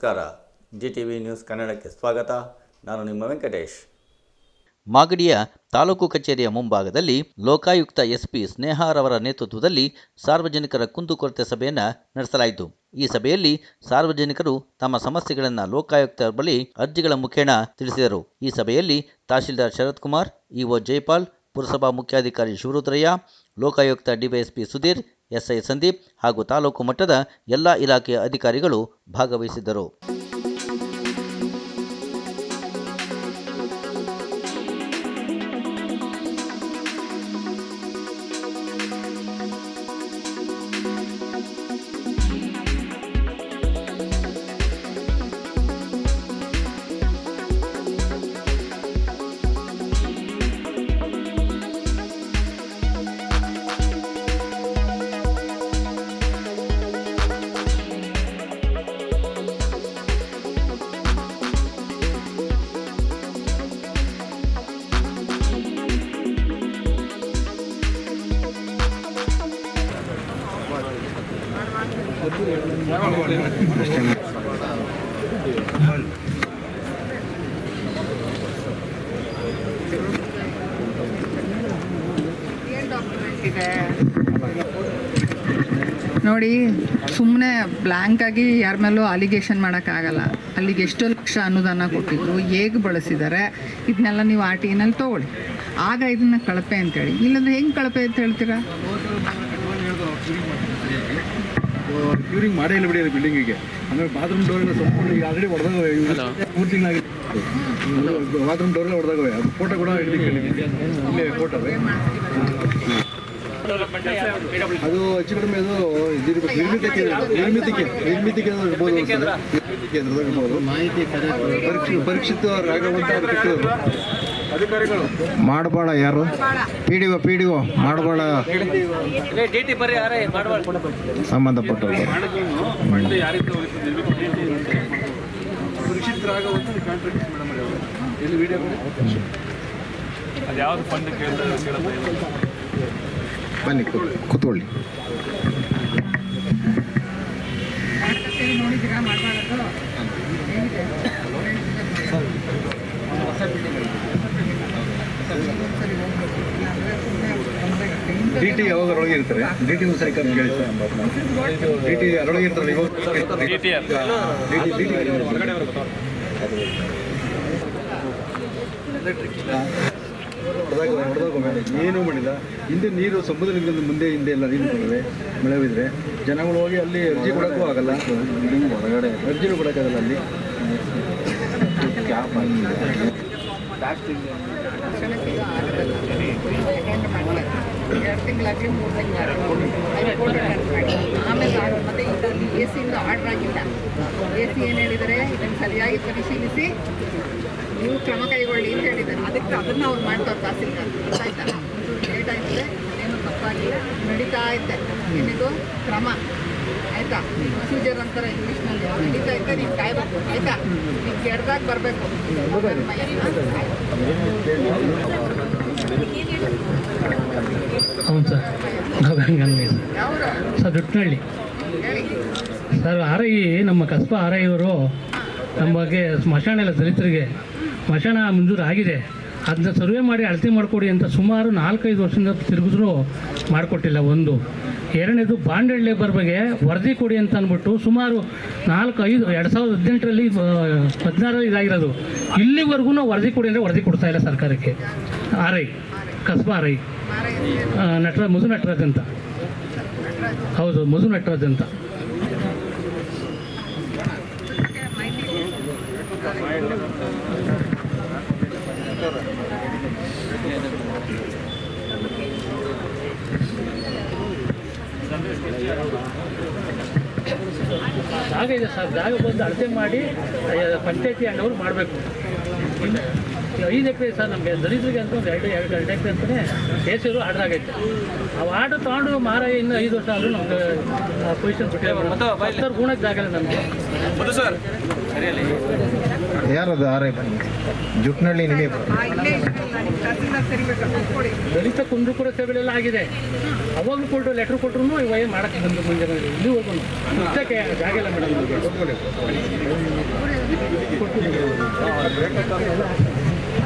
ನಮಸ್ಕಾರ. G T V news ಕನ್ನಡಕ್ಕೆ ಸ್ವಾಗತ. ನಾನು ನಿಮ್ಮ ವೆಂಕಟೇಶ್. ಮಾಗಡಿಯ ತಾಲೂಕು ಕಚೇರಿಯ ಮುಂಭಾಗದಲ್ಲಿ ಲೋಕಾಯುಕ್ತ ಎಸ್ಪಿ ಸ್ನೇಹಾರವರ ನೇತೃತ್ವದಲ್ಲಿ ಸಾರ್ವಜನಿಕರ ಕುಂದುಕೊರತೆ ಸಭೆಯನ್ನು ನಡೆಸಲಾಯಿತು. ಈ ಸಭೆಯಲ್ಲಿ ಸಾರ್ವಜನಿಕರು ತಮ್ಮ ಸಮಸ್ಯೆಗಳನ್ನು ಲೋಕಾಯುಕ್ತ ಬಳಿ ಅರ್ಜಿಗಳ ಮುಖೇಣ ತಿಳಿಸಿದರು. ಈ ಸಭೆಯಲ್ಲಿ ತಹಶೀಲ್ದಾರ್ ಶರತ್ ಕುಮಾರ್ ಇಒ ಜೈಪಾಲ್ ಪುರಸಭಾ ಮುಖ್ಯಾಧಿಕಾರಿ ಶಿವರುದ್ರಯ್ಯ, ಲೋಕಾಯುಕ್ತ ಡಿವೈಎಸ್ಪಿ ಸುಧೀರ್, ಎಸ್ಐ ಸಂದೀಪ್ ಹಾಗೂ ತಾಲೂಕು ಮಟ್ಟದ ಎಲ್ಲ ಇಲಾಖೆಯ ಅಧಿಕಾರಿಗಳು ಭಾಗವಹಿಸಿದ್ದರು. ನೋಡಿ ಸುಮ್ಮನೆ ಬ್ಲ್ಯಾಂಕ್ ಆಗಿ ಯಾರ ಮೇಲೂ ಅಲಿಗೇಷನ್ ಮಾಡೋಕ್ಕಾಗಲ್ಲ ಅಲ್ಲಿಗೆ ಎಷ್ಟು ಲಕ್ಷ ಅನುದಾನ ಕೊಟ್ಟಿದ್ರು, ಹೇಗೆ ಬಳಸಿದ್ದಾರೆ ಇದನ್ನೆಲ್ಲ ನೀವು ಆ ಟಿ ನಲ್ಲಿ ತೊಗೊಳ್ಳಿ. ಆಗ ಇದನ್ನ ಕಳಪೆ ಅಂತೇಳಿ. ಇಲ್ಲಾಂದ್ರೆ ಹೆಂಗೆ ಕಳಪೆ ಅಂತ ಹೇಳ್ತೀರಾ? ಕ್ಯೂರಿಂಗ್ ಮಾಡೇ ಇಲ್ಲ ಬಿಡಿ ಬಿಲ್ಡಿಂಗಿಗೆ. ಅಂದ್ರೆ ಬಾತ್ರೂಮ್ ಡೋರ್ ಎಲ್ಲ ಸಂಪೂರ್ಣ ಈಗ ಆಲ್ರೆಡಿ ಹೊಡೆದಾಗವೆ ಮೂರು ತಿಂಗಳಾಗಿ ಬಾತ್ರೂಮ್ ಡೋರ್ ಎಲ್ಲ ಹೊಡೆದಾಗವೆ ಅದು ಫೋಟೋ ಕೂಡ ಇಲ್ಲೇ ಫೋಟೋವೆ ಅದು ಹೆಚ್ಚು ಕಡಿಮೆ ಅದು ನಿರ್ಮಿತ ಕೇಂದ್ರ ನಿರ್ಮಿತ ನಿರ್ಮಿತಿಕೆ ಅದು ಇರ್ಬೋದು ಅದ್ರದ್ದು ಇರ್ಬೋದು. ಪರೀಕ್ಷೆ ಪರೀಕ್ಷಿತ ರಾಘವಂತ ಅವ್ರು ಮಾಡಬೇಡ ಯಾರು? P D O P D ಮಾಡಬೇಡ ಸಂಬಂಧಪಟ್ಟವರು. ವಿಡಿಯೋ ಬನ್ನಿ ಕೂತ್ಕೊಳ್ಳಿ. ನೋಡಿದ್ದೀರಾ ಮಾಡಬಾರ್ದು ಡಿ ಟಿ ಯಾವಾಗ ಒಳಗೆ ಇರ್ತಾರೆ? ಡಿ ಟಿ ಸರಿ. ಕಮ್ಮಿ ಡಿಟಿ ಡಿ ಟಿ ಇರ್ತಾರೆ ಇವಾಗ ಡಿ ಟಿ ಏನೂ ಮಾಡಿಲ್ಲ. ಹಿಂದೆ ನೀರು ಸಮುದ್ರದಿಂದ ಮುಂದೆ ಹಿಂದೆ ಎಲ್ಲ ನೀರು ಬಂದಿದೆ. ಮಳೆ ಬಿದ್ದರೆ ಜನಗಳು ಹೋಗಿ ಅಲ್ಲಿ ಅರ್ಜಿ ಕೊಡೋಕ್ಕೂ ಆಗಲ್ಲ. ಹೊರಗಡೆ ಅರ್ಜಿನೂ ಕೊಡೋಕ್ಕಾಗಲ್ಲ ಅಲ್ಲಿ. ಎರಡು ತಿಂಗಳಾಗಲಿ ಮೂರು ತಿಂಗಳಾಗಲಿ ಆಮೇಲೆ ಮತ್ತೆ ಇದರಲ್ಲಿ ಎ ಸಿಯಿಂದ ಆರ್ಡರ್ ಆಗಿಲ್ಲ ಎ ಸಿ ಏನು ಹೇಳಿದ್ದಾರೆ ಇದನ್ನು ಸರಿಯಾಗಿ ಪರಿಶೀಲಿಸಿ ನೀವು ಕ್ರಮ ಕೈಗೊಳ್ಳಿ ಅಂತ ಹೇಳಿದ್ದಾರೆ ಅದಕ್ಕೆ ಅದನ್ನು ಅವ್ರು ಮಾಡ್ತಾರೆ ತಹಸೀಲ್ದಾರ್ ಗೊತ್ತಾಯ್ತಾ ಲೇಟ್ ಆಗಿದೆ ಏನು ತಪ್ಪಾಗಿಲ್ಲ ನಡೀತಾ ಐತೆ ಏನಿದು ಕ್ರಮ ಆಯ್ತಾ ಪ್ರೊಸೀಜರ್ ಅಂತಾರೆ ಇಂಗ್ಲೀಷ್ನಲ್ಲಿ ನಡೀತಾ ಇದ್ದೆ ನೀವು ಕಾಯ್ಬೇಕು ಆಯ್ತಾ ನೀವು ಕೆಡ್ದಾಗ ಬರಬೇಕು ಹೌದು ಸರ್ ನಾವು ಹಂಗೆ ಯಾವರು ಸರ್ ದುಟ್ಟನಹಳ್ಳಿ ಹೇಳಿ ಸರ್ ಆರ್ ನಮ್ಮ ಕಸ್ಬ ಆರ್ ಐ ಅವರು ನಮ್ಮ ಬಗ್ಗೆ ಸ್ಮಶಾನ ಎಲ್ಲ ದಲಿತರಿಗೆ. ಸ್ಮಶಾನ ಮಂಜೂರು ಆಗಿದೆ. ಅದನ್ನ ಸರ್ವೆ ಮಾಡಿ ಅಳತೆ ಮಾಡಿಕೊಡಿ ಅಂತ ಸುಮಾರು ನಾಲ್ಕೈದು ವರ್ಷದಿಂದ ತಿರುಗಿದ್ರು ಮಾಡಿಕೊಟ್ಟಿಲ್ಲ ಒಂದು. ಎರಡನೇದು ಬಾಂಡೆಡ್ ಲೇಬರ್ ಬಗ್ಗೆ ವರದಿ ಕೊಡಿ ಅಂತ ಅಂದ್ಬಿಟ್ಟು ಸುಮಾರು ನಾಲ್ಕು, ಐದು, ಎರಡು ಸಾವಿರದ ಹದಿನೆಂಟರಲ್ಲಿ ಹದಿನಾರಲ್ಲಿ ಇದಾಗಿರೋದು. ಇಲ್ಲಿವರೆಗೂ ವರದಿ ಕೊಡಿ ಅಂದರೆ ವರದಿ ಕೊಡ್ತಾ ಇಲ್ಲ ಸರ್ಕಾರಕ್ಕೆ. ಆರೈ ಕಸ್ಬಾ ಆರೈ ಐ ನಟರ ಮಧು ನಟರಾಜ್ ಅಂತ. ಹೌದು ಮಧು ನಟರಾಜ್ ಅಂತ. ಜಾಗ ಇದೆ ಸರ್. ಜಾಗ ಬಂದು ಅಳತೆ ಮಾಡಿ ಪಂಚಾಯತಿ ಅಂಡವರು ಮಾಡಬೇಕು. ಐದು ಎಕರೆ ಸರ್ ನಮಗೆ ದಲಿತರಿಗೆ ಅಂತ ಒಂದು ಎರಡು ಎರಡು ಎರಡು ಎಕರೆ ಅಂತಲೇ ಕೇಸರು ಆರ್ಡರ್ ಆಗೈತೆ. ಅವು ಆರ್ಡರ್ ತೊಗೊಂಡು ಮಾರ ಇನ್ನು ಐದು ವರ್ಷ ಆದರೂ ನಮಗೆ ಪೊಸಿಷನ್ ಬಿಟ್ಟಿಲ್ಲ ಸರ್ ಗುಣಕ್ಕೆ ಜಾಗ ಇಲ್ಲ ನಮಗೆ. ಯಾರದು ಆರ್ ಬನ್ನಿ? ಜುಟ್ನಳ್ಳಿ ನಿಮಗೆ ಆ, ದಲಿತ ಕುಂದ್ರು ಕೂಡ ಸೇವೆಗಳೆಲ್ಲ ಆಗಿದೆ. ಅವಾಗಲೂ ಕೊಟ್ಟು ಲೆಟ್ರ್ ಕೊಟ್ಟರು ಇವಾಗ ಏನು ಮಾಡಕ್ಕೆ ಬಂದು ಮುಂಜಾನೆ ಇಲ್ಲಿ ಹೋಗೋಣ. ಇಷ್ಟಕ್ಕೆ ಜಾಗ ಇಲ್ಲ ಮೇಡಮ್.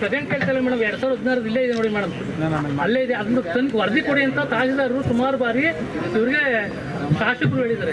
ಪ್ರೆಸೆಂಟ್ ಕೇಳ್ತಾ ಇಲ್ಲ ಮೇಡಮ್ ಎರಡ್ ಸಾವಿರದ ಹದಿನಾರು ಇಲ್ಲೇ ಇದೆ ನೋಡಿ ಮೇಡಮ್ ಅಲ್ಲೇ ಇದೆ. ಅದನ್ನು ತನಕ ವರದಿ ಕೊಡಿ ಅಂತ ತಹಸೀಲ್ದಾರರು ಸುಮಾರು ಬಾರಿ ಇವ್ರಿಗೆ ಶಾಸಕರು ಹೇಳಿದ್ದಾರೆ.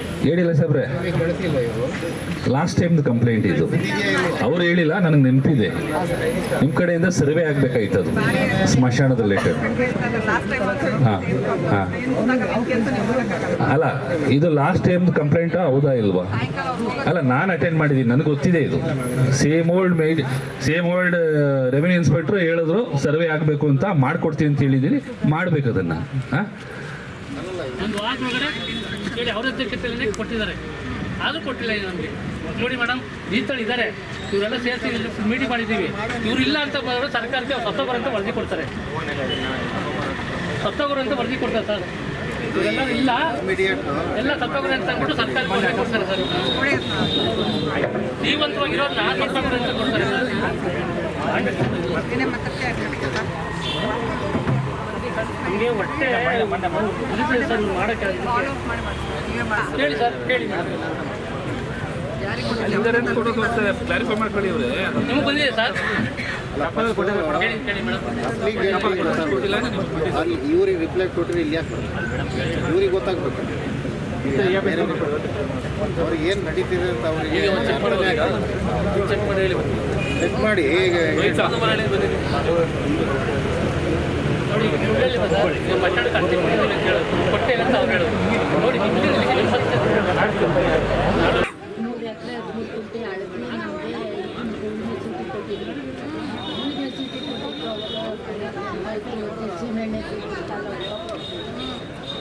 ಹೇಳಿಲ್ಲ ಸಾಬ್ರೆ. ಲಾಸ್ಟ್ ಟೈಮ್ದು ಕಂಪ್ಲೇಂಟ್ ಇದು. ಅವ್ರು ಹೇಳಿಲ್ಲ, ನನಗೆ ನೆನಪಿದೆ. ನಿಮ್ಮ ಕಡೆಯಿಂದ ಸರ್ವೆ ಆಗಬೇಕಾಯ್ತು ಅದು ಸ್ಮಶಾನದ ಲೆಟರ್ ಟೈಮ್ ಹಾಂ ಹಾಂ. ಅಲ್ಲ, ಇದು ಲಾಸ್ಟ್ ಟೈಮ್ ಕಂಪ್ಲೇಂಟ್ ಹೌದಾ ಇಲ್ವಾ? ಅಲ್ಲ, ನಾನು ಅಟೆಂಡ್ ಮಾಡಿದ್ದೀನಿ, ನನಗೆ ಗೊತ್ತಿದೆ ಇದು. Same old made same old revenue inspector ಹೇಳಿದ್ರು ಸರ್ವೆ ಆಗಬೇಕು ಅಂತ ಮಾಡ್ಕೊಡ್ತೀನಿ ಅಂತ ಹೇಳಿದ್ದೀನಿ, ಮಾಡ್ಬೇಕು ಅದನ್ನು. ಹಾಂ? ಹೇಳಿ ಅವ್ರ ಅಧ್ಯಕ್ಷತೆಯಲ್ಲೇ ಕೊಟ್ಟಿದ್ದಾರೆ. ಆದರೂ ಕೊಟ್ಟಿಲ್ಲ ನಮಗೆ. ನೋಡಿ ಮೇಡಮ್ ಈ ಇದ್ದಾರೆ. ಇವರೆಲ್ಲ ಸೇರಿಸಿ ಮೀಟಿಂಗ್ ಮಾಡಿದ್ದೀವಿ. ಇವ್ರು ಇಲ್ಲ ಅಂತ ಬಂದರೆ ಸರ್ಕಾರಕ್ಕೆ ಸತ್ತೋಗರು ಅಂತ ವರದಿ ಕೊಡ್ತಾರೆ. ಸತ್ತೋಗರು ಅಂತ ವರದಿ ಕೊಡ್ತಾರೆ ಸರ್. ಇವರೆಲ್ಲ ಇಲ್ಲ. ಎಲ್ಲ ಸತ್ತೋಗರು ಅಂತ ಅಂದ್ಬಿಟ್ಟು ಸರ್ಕಾರಕ್ಕೆ ಕೊಡ್ತಾರೆ ಸರ್. ಜೀವಂತವಾಗಿರೋದನ್ನ ಸತ್ತೋಗರು ಅಂತ ಕೊಡ್ತಾರೆ ಏನೇ ಮಾತಾಡ್ತಾ ಇರ್ಬೇಕಲ್ಲ ನಮಗೆ ಹೊಟ್ಟೆ ಉರಿತದೆ ಸರ್ ಇವ್ರು ಮಾಡೋಕ್ಕೆ ಫಾಲೋ ಅಪ್ ಮಾಡಿ ಮಾಡ್ತೀವಿ ನೀವೇ ಮಾಡಿ ಹೇಳಿ ಸರ್ ಹೇಳಿ ಕ್ಲಾರಿಫೈ ಮಾಡ್ಕೊಳ್ಳಿ ಅವರೇ ನಿಮಗೆ ಬಂದಿದೆ ಸರ್? ಹೇಳಿ ಹೇಳಿ ಮೇಡಮ್. ಇವ್ರಿಗೆ ರಿಪ್ಲೈ ಕೊಟ್ಟರೆ ಇಲ್ಲಿ ಯಾಕೆ ಇವ್ರಿಗೆ ಗೊತ್ತಾಗ್ಬೇಕು. ಅವ್ರಿಗೆ ಏನು ನಡೀತಿದೆ ಅಂತ ಅವ್ರಿಗೆ ಚೆಕ್ ಮಾಡಿ ಹೇಳಿ. ಚೆಕ್ ಮಾಡಿ ಹೇಗೆ ಮೂರು ಎಕರೆ ಹದಿಮೂರು ಕುಂಟೆ ಅಳತೆ ನಮಗೆ ಕೊಟ್ಟಿದ್ರು ಸೀಮೆಣ್ಣೆ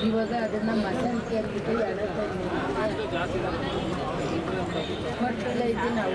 ಇವಾಗ ಅದನ್ನು ಮಸಾಲಿಗೆ ಹಾಕ್ಬಿಟ್ಟು ಎಳತಾ ಕೊಟ್ಟಲ್ಲ ಇದ್ದು ನಾವು.